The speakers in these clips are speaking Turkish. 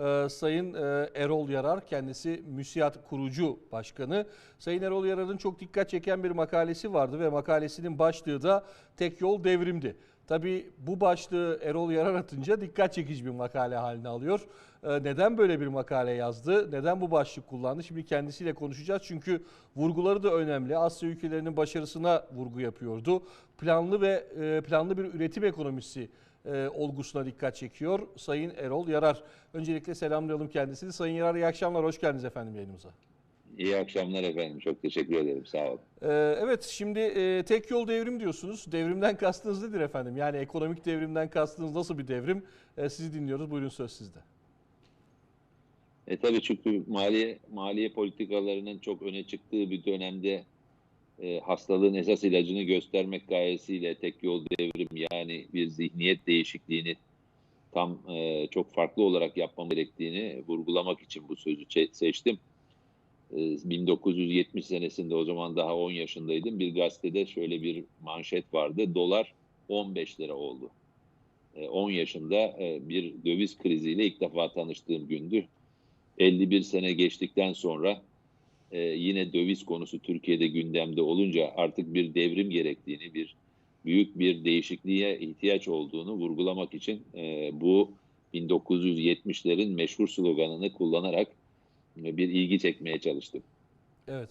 e, Sayın e, Erol Yarar. Kendisi MÜSİAD kurucu başkanı. Sayın Erol Yarar'ın çok dikkat çeken bir makalesi vardı ve makalesinin başlığı da tek yol devrimdi. Tabii bu başlığı Erol Yarar atınca dikkat çekici bir makale haline alıyor. Ee, Neden böyle bir makale yazdı? Neden bu başlık kullandı? Şimdi kendisiyle konuşacağız. Çünkü vurguları da önemli. Asya ülkelerinin başarısına vurgu yapıyordu. Planlı ve e, planlı bir üretim ekonomisi e, olgusuna dikkat çekiyor Sayın Erol Yarar. Öncelikle selamlayalım kendisini. Sayın Yarar iyi akşamlar. Hoş geldiniz efendim yayınımıza. İyi akşamlar efendim. Çok teşekkür ederim. Sağ olun. Ee, Evet şimdi e, tek yol devrim diyorsunuz. Devrimden kastınız nedir efendim? Yani ekonomik devrimden kastınız nasıl bir devrim? Ee, Sizi dinliyoruz. Buyurun söz sizde. E tabii çünkü maliye maliye politikalarının çok öne çıktığı bir dönemde e, hastalığın esas ilacını göstermek gayesiyle tek yol devrim yani bir zihniyet değişikliğini tam e, çok farklı olarak yapmam gerektiğini vurgulamak için bu sözü seçtim. E, 1970 senesinde o zaman daha 10 yaşındaydım. Bir gazetede şöyle bir manşet vardı. Dolar 15 lira oldu. E, 10 yaşında e, bir döviz kriziyle ilk defa tanıştığım gündü. 51 sene geçtikten sonra e, yine döviz konusu Türkiye'de gündemde olunca artık bir devrim gerektiğini, bir büyük bir değişikliğe ihtiyaç olduğunu vurgulamak için e, bu 1970'lerin meşhur sloganını kullanarak e, bir ilgi çekmeye çalıştım. Evet.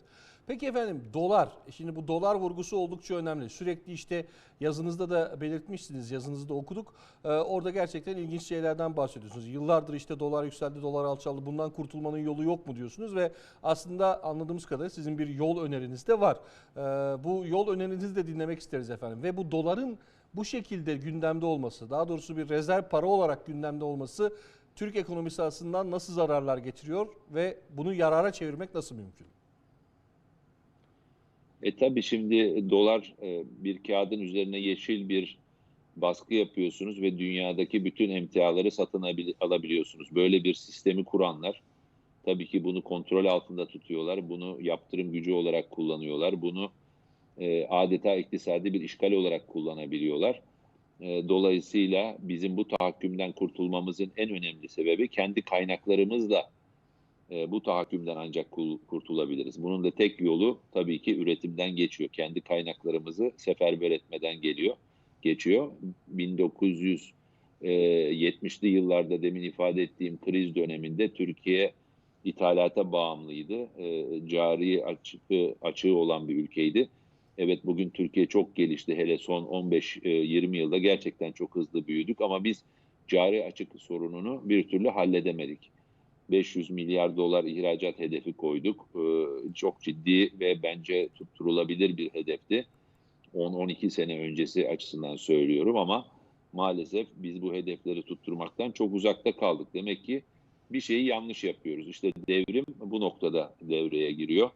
Peki efendim dolar. Şimdi bu dolar vurgusu oldukça önemli. Sürekli işte yazınızda da belirtmişsiniz, yazınızda okuduk. Ee, orada gerçekten ilginç şeylerden bahsediyorsunuz. Yıllardır işte dolar yükseldi, dolar alçaldı. Bundan kurtulmanın yolu yok mu diyorsunuz ve aslında anladığımız kadarıyla sizin bir yol öneriniz de var. Ee, bu yol önerinizi de dinlemek isteriz efendim. Ve bu doların bu şekilde gündemde olması, daha doğrusu bir rezerv para olarak gündemde olması Türk ekonomisi açısından nasıl zararlar getiriyor ve bunu yarara çevirmek nasıl mümkün? E tabii şimdi dolar e, bir kağıdın üzerine yeşil bir baskı yapıyorsunuz ve dünyadaki bütün emtiaları satın abil- alabiliyorsunuz. Böyle bir sistemi kuranlar tabii ki bunu kontrol altında tutuyorlar. Bunu yaptırım gücü olarak kullanıyorlar. Bunu e, adeta iktisadi bir işgal olarak kullanabiliyorlar. E, dolayısıyla bizim bu tahakkümden kurtulmamızın en önemli sebebi kendi kaynaklarımızla e, bu tahakkümden ancak kurtulabiliriz. Bunun da tek yolu tabii ki üretimden geçiyor. Kendi kaynaklarımızı seferber etmeden geliyor, geçiyor. 1970'li yıllarda demin ifade ettiğim kriz döneminde Türkiye ithalata bağımlıydı. E, cari açığı, açığı olan bir ülkeydi. Evet bugün Türkiye çok gelişti. Hele son 15-20 yılda gerçekten çok hızlı büyüdük ama biz cari açık sorununu bir türlü halledemedik. 500 milyar dolar ihracat hedefi koyduk. Ee, çok ciddi ve bence tutturulabilir bir hedefti. 10-12 sene öncesi açısından söylüyorum ama maalesef biz bu hedefleri tutturmaktan çok uzakta kaldık. Demek ki bir şeyi yanlış yapıyoruz. İşte devrim bu noktada devreye giriyor.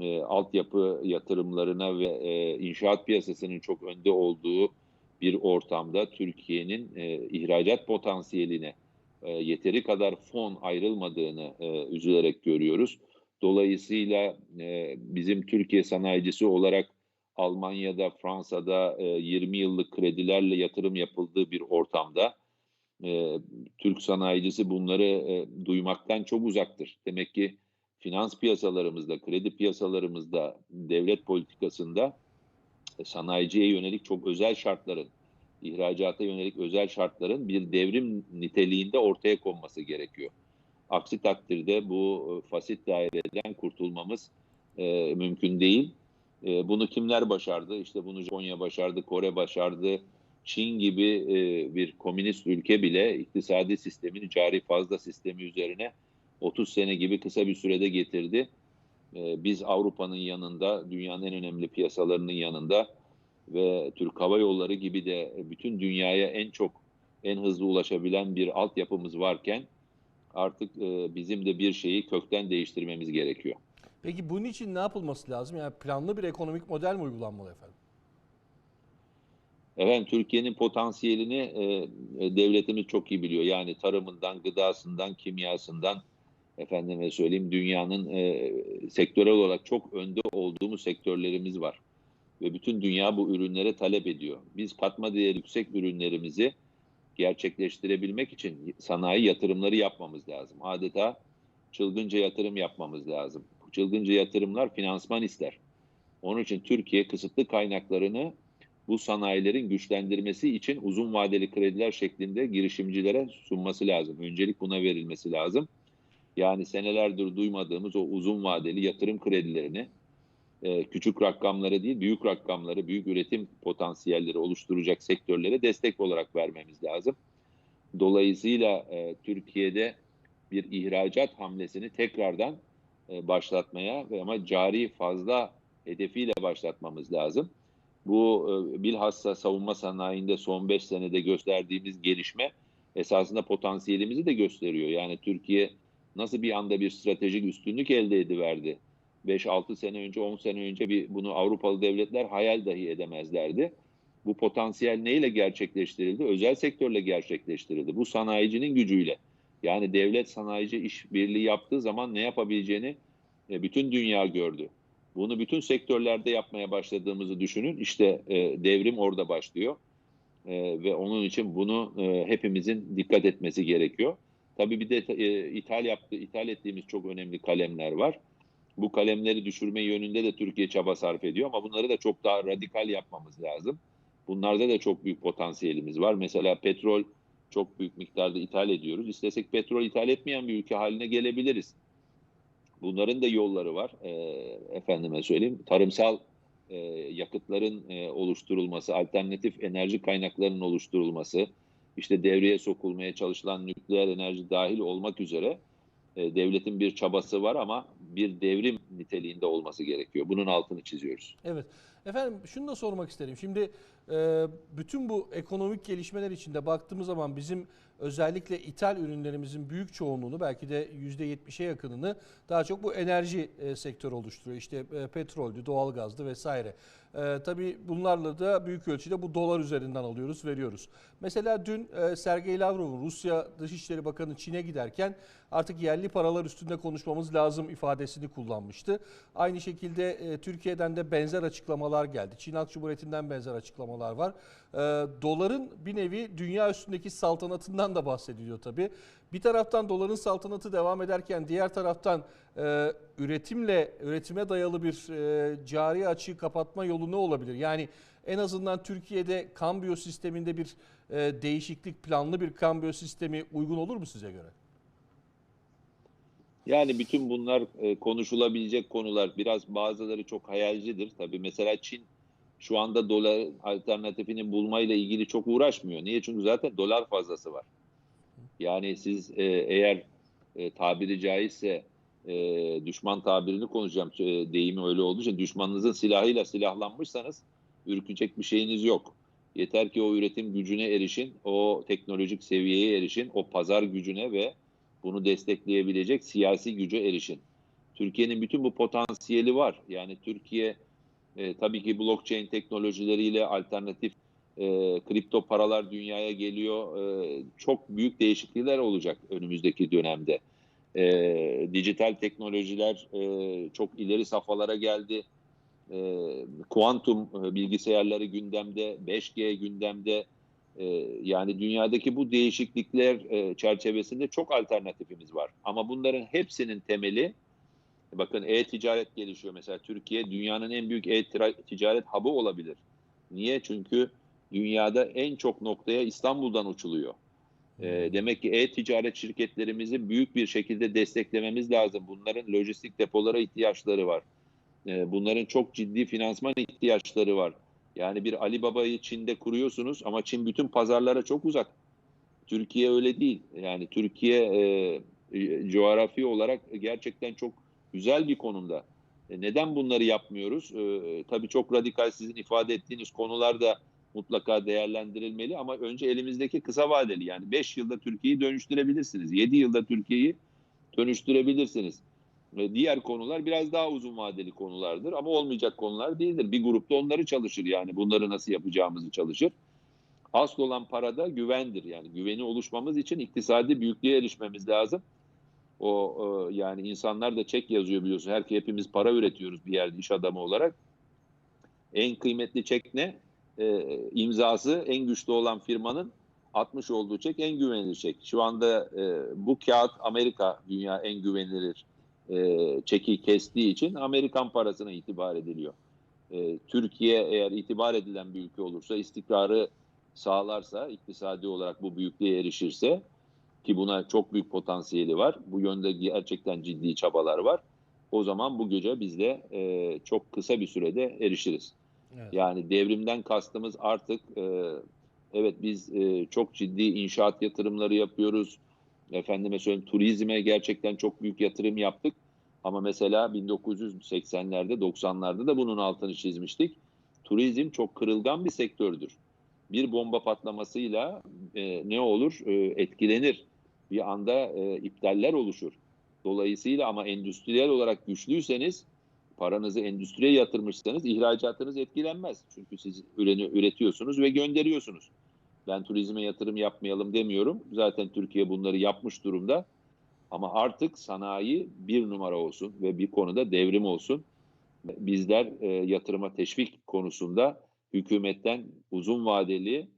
E, altyapı yatırımlarına ve e, inşaat piyasasının çok önde olduğu bir ortamda Türkiye'nin e, ihracat potansiyeline e, yeteri kadar fon ayrılmadığını e, üzülerek görüyoruz. Dolayısıyla e, bizim Türkiye sanayicisi olarak Almanya'da, Fransa'da e, 20 yıllık kredilerle yatırım yapıldığı bir ortamda e, Türk sanayicisi bunları e, duymaktan çok uzaktır. Demek ki finans piyasalarımızda, kredi piyasalarımızda, devlet politikasında e, sanayiciye yönelik çok özel şartların, ihracata yönelik özel şartların bir devrim niteliğinde ortaya konması gerekiyor. Aksi takdirde bu e, fasit daireden kurtulmamız e, mümkün değil. E, bunu kimler başardı? İşte bunu Japonya başardı, Kore başardı. Çin gibi e, bir komünist ülke bile iktisadi sistemini cari fazla sistemi üzerine 30 sene gibi kısa bir sürede getirdi. E, biz Avrupa'nın yanında, dünyanın en önemli piyasalarının yanında ve Türk Hava Yolları gibi de bütün dünyaya en çok, en hızlı ulaşabilen bir altyapımız varken artık e, bizim de bir şeyi kökten değiştirmemiz gerekiyor. Peki bunun için ne yapılması lazım? Yani planlı bir ekonomik model mi uygulanmalı efendim? Efendim Türkiye'nin potansiyelini e, e, devletimiz çok iyi biliyor. Yani tarımından, gıdasından, kimyasından efendime söyleyeyim dünyanın e, sektörel olarak çok önde olduğumuz sektörlerimiz var. Ve bütün dünya bu ürünlere talep ediyor. Biz katma değeri yüksek ürünlerimizi gerçekleştirebilmek için sanayi yatırımları yapmamız lazım. Adeta çılgınca yatırım yapmamız lazım. Çılgınca yatırımlar finansman ister. Onun için Türkiye kısıtlı kaynaklarını bu sanayilerin güçlendirmesi için uzun vadeli krediler şeklinde girişimcilere sunması lazım. Öncelik buna verilmesi lazım. Yani senelerdir duymadığımız o uzun vadeli yatırım kredilerini e, küçük rakamları değil, büyük rakamları, büyük üretim potansiyelleri oluşturacak sektörlere destek olarak vermemiz lazım. Dolayısıyla e, Türkiye'de bir ihracat hamlesini tekrardan e, başlatmaya ve ama cari fazla hedefiyle başlatmamız lazım. Bu e, bilhassa savunma sanayinde son 5 senede gösterdiğimiz gelişme esasında potansiyelimizi de gösteriyor. Yani Türkiye nasıl bir anda bir stratejik üstünlük elde ediverdi? 5-6 sene önce, 10 sene önce bir bunu Avrupalı devletler hayal dahi edemezlerdi. Bu potansiyel neyle gerçekleştirildi? Özel sektörle gerçekleştirildi. Bu sanayicinin gücüyle. Yani devlet sanayici işbirliği yaptığı zaman ne yapabileceğini e, bütün dünya gördü. Bunu bütün sektörlerde yapmaya başladığımızı düşünün. İşte e, devrim orada başlıyor. E, ve onun için bunu hepimizin dikkat etmesi gerekiyor. Tabii bir de ithal yaptı, ithal ettiğimiz çok önemli kalemler var. Bu kalemleri düşürme yönünde de Türkiye çaba sarf ediyor ama bunları da çok daha radikal yapmamız lazım. Bunlarda da çok büyük potansiyelimiz var. Mesela petrol çok büyük miktarda ithal ediyoruz. İstesek petrol ithal etmeyen bir ülke haline gelebiliriz. Bunların da yolları var. E, efendime söyleyeyim. Tarımsal e, yakıtların e, oluşturulması, alternatif enerji kaynaklarının oluşturulması, işte devreye sokulmaya çalışılan nükleer enerji dahil olmak üzere e, devletin bir çabası var ama bir devrim niteliğinde olması gerekiyor. Bunun altını çiziyoruz. Evet. Efendim şunu da sormak isterim. Şimdi e, bütün bu ekonomik gelişmeler içinde baktığımız zaman bizim özellikle ithal ürünlerimizin büyük çoğunluğunu belki de %70'e yakınını daha çok bu enerji e, sektörü oluşturuyor. İşte e, petroldü, doğalgazdı vesaire. E, tabii bunlarla da büyük ölçüde bu dolar üzerinden alıyoruz, veriyoruz. Mesela dün Sergey Lavrov'un Rusya Dışişleri Bakanı Çin'e giderken artık yerli paralar üstünde konuşmamız lazım ifadesini kullanmıştı. Aynı şekilde Türkiye'den de benzer açıklamalar geldi. Çin Halk Cumhuriyeti'nden benzer açıklamalar var. E, doların bir nevi dünya üstündeki saltanatından da bahsediliyor tabii. Bir taraftan doların saltanatı devam ederken diğer taraftan e, üretimle üretime dayalı bir e, cari açığı kapatma yolu ne olabilir? Yani en azından Türkiye'de kambiyo sisteminde bir e, değişiklik, planlı bir kambiyo sistemi uygun olur mu size göre? Yani bütün bunlar e, konuşulabilecek konular. Biraz bazıları çok hayalcidir. Tabii mesela Çin şu anda dolar alternatifini bulmayla ilgili çok uğraşmıyor. Niye? Çünkü zaten dolar fazlası var. Yani siz e, eğer e, tabiri caizse e, düşman tabirini konuşacağım. E, deyimi öyle olduğu için düşmanınızın silahıyla silahlanmışsanız ürkecek bir şeyiniz yok. Yeter ki o üretim gücüne erişin, o teknolojik seviyeye erişin, o pazar gücüne ve bunu destekleyebilecek siyasi güce erişin. Türkiye'nin bütün bu potansiyeli var. Yani Türkiye e, tabii ki blockchain teknolojileriyle alternatif e, kripto paralar dünyaya geliyor. E, çok büyük değişiklikler olacak önümüzdeki dönemde. E, dijital teknolojiler e, çok ileri safhalara geldi. E, kuantum bilgisayarları gündemde, 5G gündemde. E, yani dünyadaki bu değişiklikler e, çerçevesinde çok alternatifimiz var. Ama bunların hepsinin temeli Bakın e-ticaret gelişiyor mesela. Türkiye dünyanın en büyük e-ticaret hub'ı olabilir. Niye? Çünkü dünyada en çok noktaya İstanbul'dan uçuluyor. E, demek ki e-ticaret şirketlerimizi büyük bir şekilde desteklememiz lazım. Bunların lojistik depolara ihtiyaçları var. E, bunların çok ciddi finansman ihtiyaçları var. Yani bir Alibaba'yı Çin'de kuruyorsunuz ama Çin bütün pazarlara çok uzak. Türkiye öyle değil. Yani Türkiye e, coğrafi olarak gerçekten çok güzel bir konumda. E, neden bunları yapmıyoruz? E, tabii çok radikal sizin ifade ettiğiniz konular da mutlaka değerlendirilmeli ama önce elimizdeki kısa vadeli yani 5 yılda Türkiye'yi dönüştürebilirsiniz. 7 yılda Türkiye'yi dönüştürebilirsiniz. Ve diğer konular biraz daha uzun vadeli konulardır ama olmayacak konular değildir. Bir grupta onları çalışır yani bunları nasıl yapacağımızı çalışır. Asıl olan parada güvendir yani güveni oluşmamız için iktisadi büyüklüğe erişmemiz lazım. O yani insanlar da çek yazıyor biliyorsun. Her hepimiz para üretiyoruz bir yerde iş adamı olarak. En kıymetli çek ne? Ee, imzası en güçlü olan firmanın atmış olduğu çek en güvenilir çek. Şu anda e, bu kağıt Amerika dünya en güvenilir e, çeki kestiği için Amerikan parasına itibar ediliyor. E, Türkiye eğer itibar edilen bir ülke olursa, istikrarı sağlarsa, iktisadi olarak bu büyüklüğe erişirse ki buna çok büyük potansiyeli var. Bu yönde gerçekten ciddi çabalar var. O zaman bu gece biz de e, çok kısa bir sürede erişiriz. Evet. Yani devrimden kastımız artık e, evet biz e, çok ciddi inşaat yatırımları yapıyoruz. Efendime söyleyeyim turizme gerçekten çok büyük yatırım yaptık. Ama mesela 1980'lerde 90'larda da bunun altını çizmiştik. Turizm çok kırılgan bir sektördür. Bir bomba patlamasıyla e, ne olur? E, etkilenir. Bir anda e, iptaller oluşur. Dolayısıyla ama endüstriyel olarak güçlüyseniz paranızı endüstriye yatırmışsanız ihracatınız etkilenmez. Çünkü siz ürünü üretiyorsunuz ve gönderiyorsunuz. Ben turizme yatırım yapmayalım demiyorum. Zaten Türkiye bunları yapmış durumda. Ama artık sanayi bir numara olsun ve bir konuda devrim olsun. Bizler e, yatırıma teşvik konusunda hükümetten uzun vadeli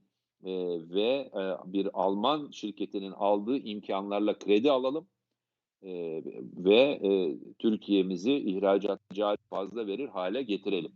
e, ve e, bir Alman şirketinin aldığı imkanlarla kredi alalım e, ve e, Türkiye'mizi ihracatçı fazla verir hale getirelim.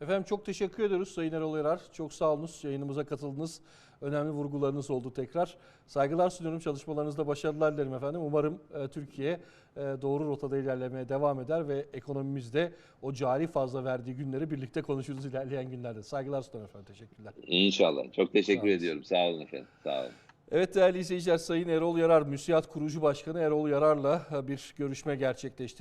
Efendim çok teşekkür ediyoruz Sayın Erol Yarar. Çok sağ olunuz. Yayınımıza katıldınız. Önemli vurgularınız oldu tekrar. Saygılar sunuyorum. Çalışmalarınızda başarılar dilerim efendim. Umarım e, Türkiye e, doğru rotada ilerlemeye devam eder ve ekonomimizde o cari fazla verdiği günleri birlikte konuşuruz ilerleyen günlerde. Saygılar sunuyorum efendim. Teşekkürler. İnşallah. Çok teşekkür Sağ ediyorum. Sağ olun efendim. Sağ olun. Evet değerli izleyiciler Sayın Erol Yarar, MÜSİAD kurucu başkanı Erol Yarar'la bir görüşme gerçekleştirdik.